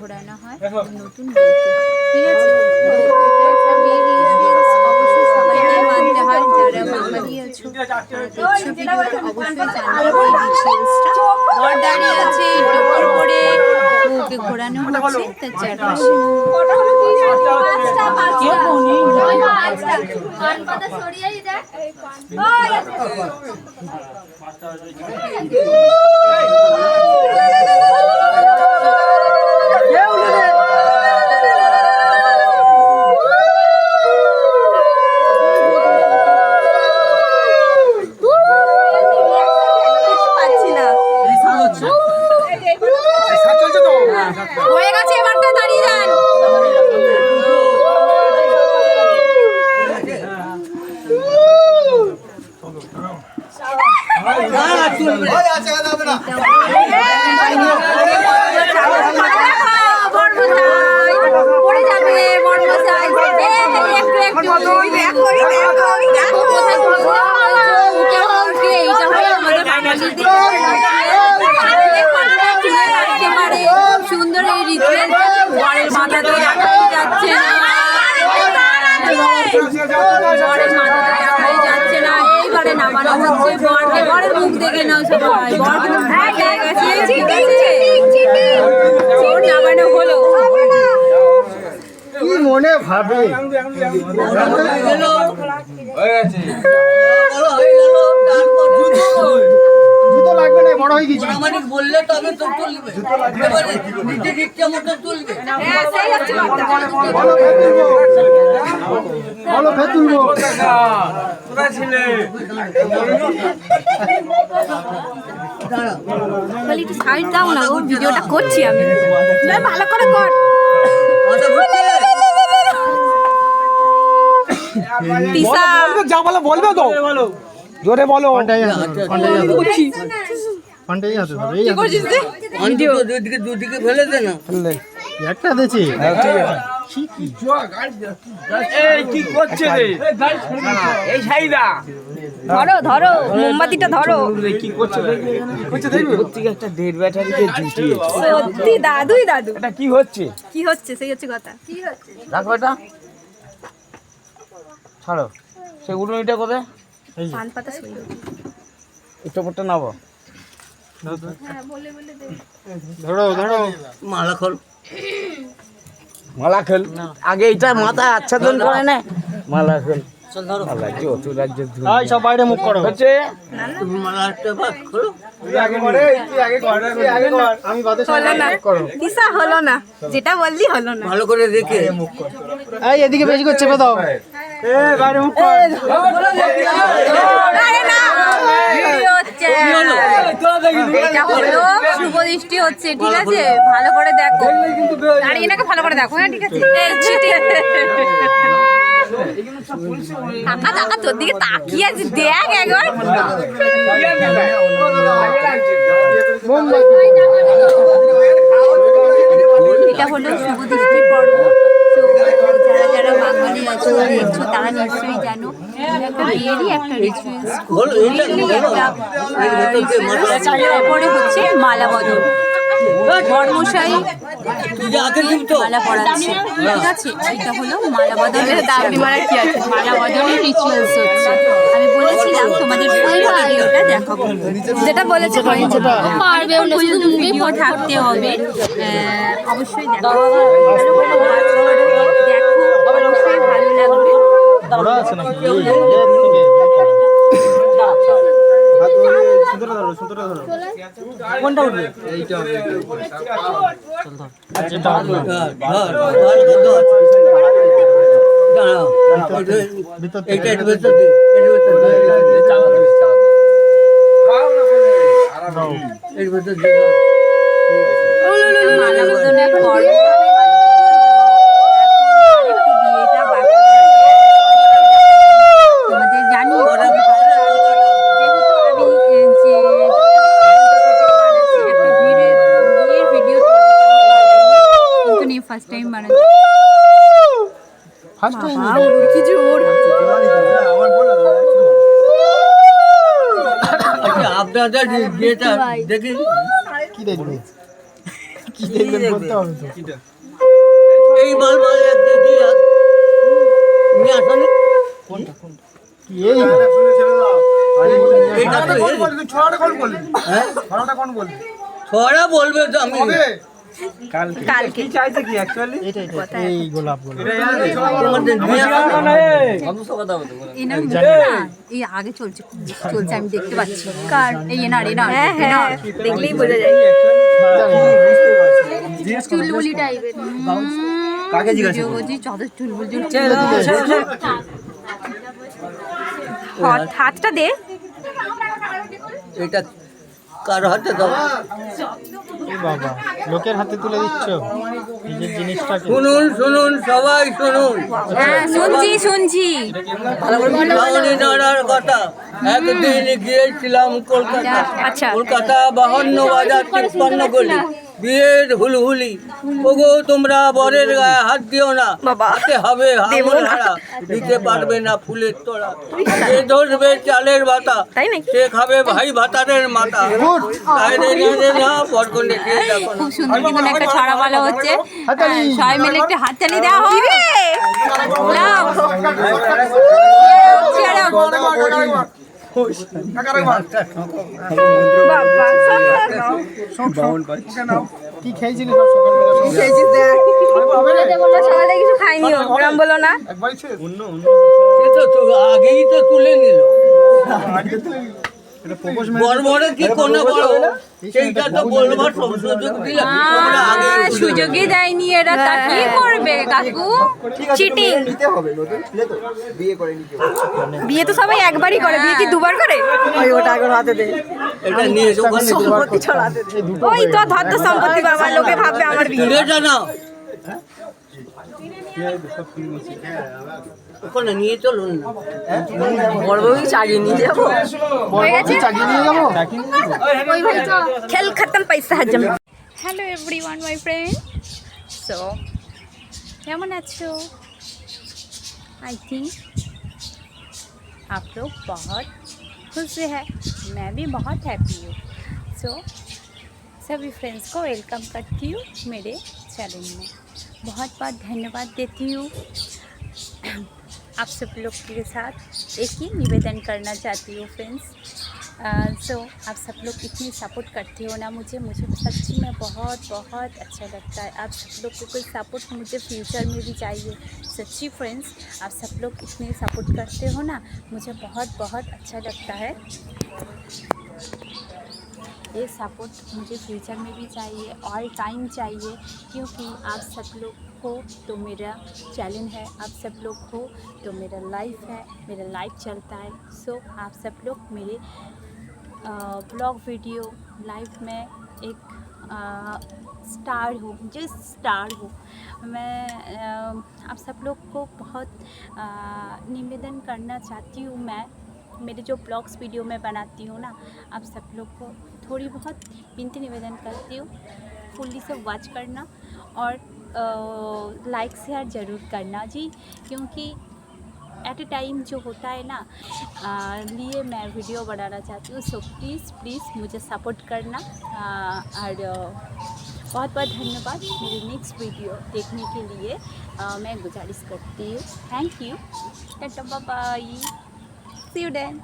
ঘোরানো হয়। নতুন ঠিক আছে? অবশ্যই সবাইকে মানতে হয়। যারা বাঙালি আছো অবশ্যই জানবে দাঁড়িয়ে আছে ঘোরানো হচ্ছে তার চারপাশে গেছে এবারটা দাঁড়িয়ে যান পড়ে যাবে বর্মশাই একটু একটু দেখো কোথায় উঠে উঠে এইটা হলো আমাদের দেখে নাও সবাই। গেছে ঠিক আছে। ওর হলো। কি মনে ভাবে? জুতো লাগবে না বড় হয়ে গেছি। বললে তবে তো তুলবে এবারে ইচ্ছা মতো তুলবে। হ্যাঁ সেই হচ্ছে কথা। বলো ফের তুলবো। বলো ফের তুলবো। একটু সাইড দাও না ও ভিডিওটা করছি আমি। ভালো করে কর। কথা বুঝছে তিসা যা বলে বলবে তো। জোরে বলো। ফোনটাই ধরো, এই দুদিকে দুদিকে ফেলে দে না। একটা দিয়েছি। ধরো ধরো মোমবাতিটা ধরো। একটা দেড় ব্যাটারিতে জুটিয়ে সত্যি দাদুই দাদু। এটা কি হচ্ছে? কি হচ্ছে? সেই হচ্ছে কথা। কি হচ্ছে? রাখো এটা ছাড়ো। সে উড়ুনিটা কোথায়? পান পাতা সুন্দর একটু পরটা নাবো ধরো ধরো মালা খোল মালা খেল আগে এটা মাথায় আচ্ছাদন করে না মালা খেল বাইরে মুখ করো হচ্ছে হলো না যেটা বললি হলো না ভালো করে দেখে এই এদিকে বেশি করে চেপে দাও এ বাইরে মুখ কর এটা হলো শুভ দৃষ্টি হচ্ছে ঠিক আছে? ভালো করে দেখো। ভালো করে দেখো হ্যাঁ ঠিক আছে? তোর দিকে তাকিয়ে আছি দেখ একবার। এটা হলো শুভ দৃষ্টির পর্ব। তো যারা যারা বাঙালি আছো দেখছ তারা নিশ্চয়ই এটা একটা বিয়েরই একটা রিচুয়ালস একটা তারপরে হচ্ছে মালা বদল ধর্মশাই মালা পড়াচ্ছে ঠিক আছে এটা হলো মালা বদলের দাবি মারা কি আছে মালা বদলের রিচুয়ালস হচ্ছে আমি বলেছিলাম তোমাদের ফুল ভিডিওটা দেখাবো যেটা বলেছে পারবে থাকতে হবে আহ, অবশ্যই দেখো ভালো করে watch করো, দেখো অবশ্যই ভালো লাগবে ধরো আছে নাকি। কোনটা উঠবে থেকে। এইটা এর ভেতর দে এর ভেতর দে এর ভেতর দে মালা বদলের পর একটু বিয়েটা বাকি তোমাদের জানি যেহেতু আমি এ, যে একটা বিয়ের বিয়ের ভিডিও কিন্তু নিয়ে ফার্স্ট টাইম বানাচ্ছি ফার্স্ট টাইম কি জোর আচ্ছা আপনাদের বিয়েটা দেখি কি কি দেখবেন বলতে হবে তো। এই মাল মাল এক দিদি এক। নিয়ে আসনি কি এই? এইটা তো এই। হ্যাঁ? ছড়া বলবে তো আমি। কালকে। এই গোলাপ গোলাপ তোমাদের নিয়ে আসো না। এনার মুখে না। এই আগে চলছে চলছে আমি দেখতে পাচ্ছি। কার? এই এনার এনার হ্যাঁ হ্যাঁ। দেখলেই বোঝা যায়। চুলবুলি টাইপের কাকে জিজ্ঞাসা করছি চাদর চুলবুলি হাতটা দে। এটা কার হাতে দাও। বাবা লোকের হাতে তুলে দিচ্ছ? নিজের জিনিসটা শুনুন শুনুন সবাই শুনুন। হ্যাঁ শুনছি শুনছি। নাড়ার কথা। একদিন গিয়েছিলাম কলকাতা। আচ্ছা। কলকাতা বাহান্ন বাজার তিপ্পান্ন গলি। বিয়ের হুলহুলি। ওগো তোমরা বরের গায়ে হাত দিও না। হাতে হবে দিতে পারবে না ফুলের তোড়া। সে ধরবে চালের বাতা? সে খাবে ভাই ভাতারের মাথা। তাই রে না বরকন্ডে খেয়ে দেখো খুব সুন্দর কিন্তু একটা ছড়া বলা হচ্ছে। হ্যাঁ, সবাই মিলে একটা হাততালি দেওয়া হবে। কি খেয়েছিলি সব সকালবেলা? বলল সকালে কিছু খাইনি ওরম বলো না। আগেই তো তুলে নিল। আগে আহ, সুযোগই দেয়নি এরা তা কি করবে কাকু? চিটিং বিয়ে তো সবাই একবারই করে বিয়ে কি দুবার করে? ওই তো ধর তো সম্পত্তি বাবার লোকে ভাববে আমার বিয়ে। ওখানে নিয়ে চলুন হয়ে গেছে চাগিয়ে নিয়ে যাবো খেল খতম পয়সা হাজম hello everyone my friend so কেমন আছো आई थिंक आप लोग बहुत खुश है मैं भी बहुत हैप्पी हूँ सो सभी फ्रेंड्स को वेलकम करती हूँ मेरे चैनल में बहुत बहुत धन्यवाद देती हूँ आप सब लोग के साथ एक ही निवेदन करना चाहती हूँ फ्रेंड्स सो आप सब लोग इतनी सपोर्ट करते हो ना मुझे मुझे सच्ची में बहुत बहुत अच्छा लगता है. आप सब लोग को कोई सपोर्ट मुझे फ्यूचर में भी चाहिए. सच्ची फ्रेंड्स आप सब लोग इतने सपोर्ट करते हो ना, मुझे बहुत बहुत अच्छा लगता है. ये सपोर्ट मुझे फ्यूचर में भी चाहिए और टाइम चाहिए, क्योंकि आप सब लोग हो तो मेरा चैलेंज है आप सब लोग हो तो मेरा लाइफ है मेरा लाइफ चलता है। सो आप सब लोग मेरे ब्लॉग वीडियो लाइफ में एक आ, स्टार हूँ जो स्टार हूँ। मैं अ, आप सब लोग को बहुत निवेदन करना चाहती हूँ मैं मेरे जो ब्लॉग्स वीडियो मैं बनाती हूँ ना आप सब लोग को थोड़ी बहुत विनती निवेदन करती हूँ। फुल्ली से वॉच करना और लाइक शेयर ज़रूर करना जी क्योंकि एट ए टाइम जो होता है ना लिए मैं वीडियो बनाना चाहती हूँ सो प्लीज़ प्लीज़ मुझे सपोर्ट करना। आ, और बहुत बहुत धन्यवाद मेरी नेक्स्ट वीडियो देखने के लिए। आ, मैं गुजारिश करती हूँ। Thank you tata bye see you then